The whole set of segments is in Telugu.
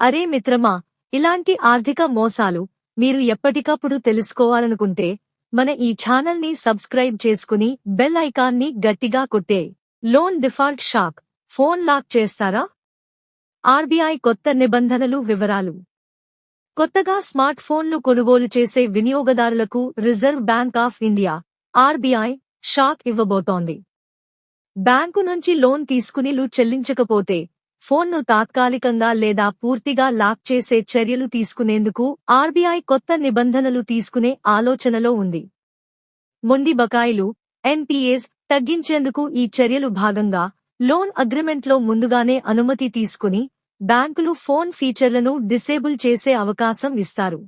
అరే మిత్రమా ఇలాంటి ఆర్థిక మోసాలు మీరు ఎప్పటికప్పుడు తెలుసుకోవాలనుకుంటే మన ఈ ఛానల్ని సబ్స్క్రైబ్ చేసుకుని బెల్ ఐకాన్ని గట్టిగా కొట్టే. Loan default shock. Phone lock చేస్తారా? ఆర్బీఐ కొత్త నిబంధనలు వివరాలు. కొత్తగా స్మార్ట్ ఫోన్లు కొనుగోలు చేసే వినియోగదారులకు reserve bank of India RBI shock ఇవ్వబోతోంది. బ్యాంకు నుంచి లోన్ తీసుకుని చెల్లించకపోతే ఫోన్ను తాత్కాలికంగా లేదా పూర్తిగా లాక్ చేసే చర్యలు తీసుకునేందుకు ఆర్బీఐ కొత్త నిబంధనలు తీసుకునే ఆలోచనలో ఉంది. మొండి బకాయిలు ఎన్పీఏస్ తగ్గించేందుకు ఈ చర్యలు భాగంగా లోన్ అగ్రిమెంట్లో ముందుగానే అనుమతి తీసుకుని బ్యాంకులు ఫోన్ ఫీచర్లను డిసేబుల్ చేసే అవకాశం ఇస్తారు.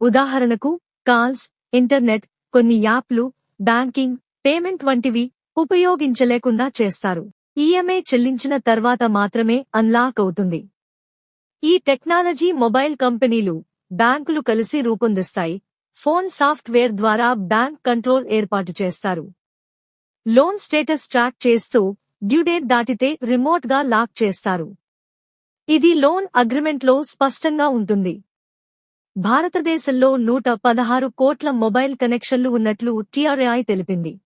ఉదాహరణకు కాల్స్ ఇంటర్నెట్ కొన్ని యాప్లు బ్యాంకింగ్ పేమెంట్ వంటివి ఉపయోగించలేకుండా చేస్తారు. ఈఎంఐ చెల్లించిన తర్వాత మాత్రమే అన్లాక్ అవుతుంది. ఈ టెక్నాలజీ మొబైల్ కంపెనీలు బ్యాంకులు కలిసి రూపొందిస్తాయి. ఫోన్ సాఫ్ట్వేర్ ద్వారా బ్యాంక్ కంట్రోల్ ఏర్పాటు చేస్తారు. లోన్ స్టేటస్ ట్రాక్ చేస్తూ డ్యూడేట్ దాటితే రిమోట్గా లాక్ చేస్తారు. ఇది లోన్ అగ్రిమెంట్లో స్పష్టంగా ఉంటుంది. భారతదేశంలో నూట పదహారు కోట్ల మొబైల్ కనెక్షన్లు ఉన్నట్లు టీఆర్ఐ తెలిపింది.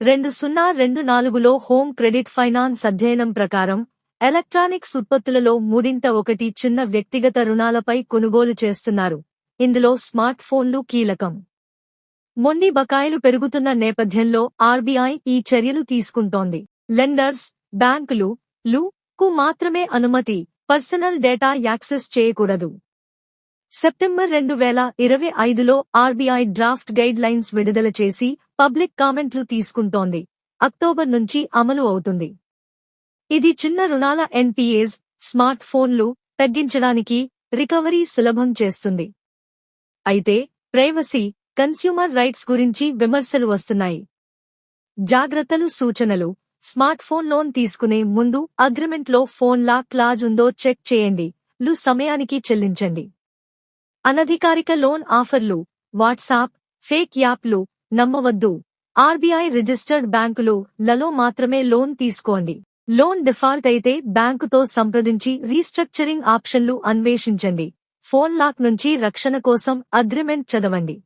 రెండు సున్నా రెండు నాలుగులో హోమ్ క్రెడిట్ ఫైనాన్స్ అధ్యయనం ప్రకారం ఎలక్ట్రానిక్స్ ఉత్పత్తులలో మూడింట ఒకటి చిన్న వ్యక్తిగత రుణాలపై కొనుగోలు చేస్తున్నారు. ఇందులో స్మార్ట్ ఫోన్లు కీలకం. మొండి బకాయిలు పెరుగుతున్న నేపథ్యంలో ఆర్బీఐ ఈ చర్యలు తీసుకుంటోంది. లెండర్స్ బ్యాంకులు లు కు మాత్రమే అనుమతి పర్సనల్ డేటా యాక్సెస్ చేయకూడదు. సెప్టెంబర్ రెండు వేల ఇరవై ఐదులో ఆర్బీఐ డ్రాఫ్ట్ గైడ్ లైన్స్ విడుదల చేసి పబ్లిక్ కామెంట్లు తీసుకుంటోంది. అక్టోబర్ నుంచి అమలు అవుతుంది. ఇది చిన్న రుణాల ఎన్పీఏస్ స్మార్ట్ ఫోన్లు తగ్గించడానికి రికవరీ సులభం చేస్తుంది. అయితే ప్రైవసీ కన్స్యూమర్ రైట్స్ గురించి విమర్శలు వస్తున్నాయి. జాగ్రత్తలు సూచనలు స్మార్ట్ ఫోన్ లోన్ తీసుకునే ముందు అగ్రిమెంట్లో ఫోన్ లా క్లాజ్ ఉందో చెక్ చేయండి. లు సమయానికి చెల్లించండి. అనధికారిక లోన్ ఆఫర్లు వాట్సాప్ ఫేక్ యాప్లు నమ్మవద్దు. ఆర్బీఐ రిజిస్టర్డ్ బ్యాంకులు లలో మాత్రమే లోన్ తీసుకోండి. లోన్ డిఫాల్ట్ అయితే బ్యాంకుతో సంప్రదించి రీస్ట్రక్చరింగ్ ఆప్షన్లు అన్వేషించండి. ఫోన్ లాక్ నుంచి రక్షణ కోసం అగ్రిమెంట్ చదవండి.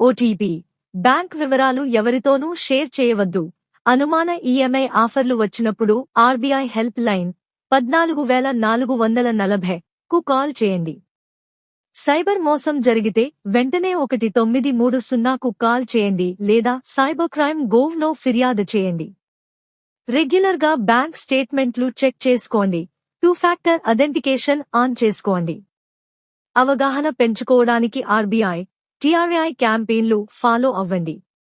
ఓటీపీ బ్యాంక్ వివరాలు ఎవరితోనూ షేర్ చేయవద్దు. అనుమాన ఈఎంఐ ఆఫర్లు వచ్చినప్పుడు ఆర్బీఐ హెల్ప్ లైన్ పద్నాలుగు వేల నాలుగు వందల నలభై కు కాల్ చేయండి. సైబర్ మోసం జరిగితే వెంటనే ఒకటి తొమ్మిది మూడు సున్నాకు కాల్ చేయండి లేదా సైబర్ క్రైమ్ గోవ్లో ఫిర్యాదు చేయండి. రెగ్యులర్గా బ్యాంక్ స్టేట్మెంట్లు చెక్ చేసుకోండి. టూ ఫ్యాక్టర్ అథెంటికేషన్ ఆన్ చేసుకోండి. అవగాహన పెంచుకోవడానికి ఆర్బీఐ టీఆర్ఐ క్యాంపెయిన్లు ఫాలో అవ్వండి.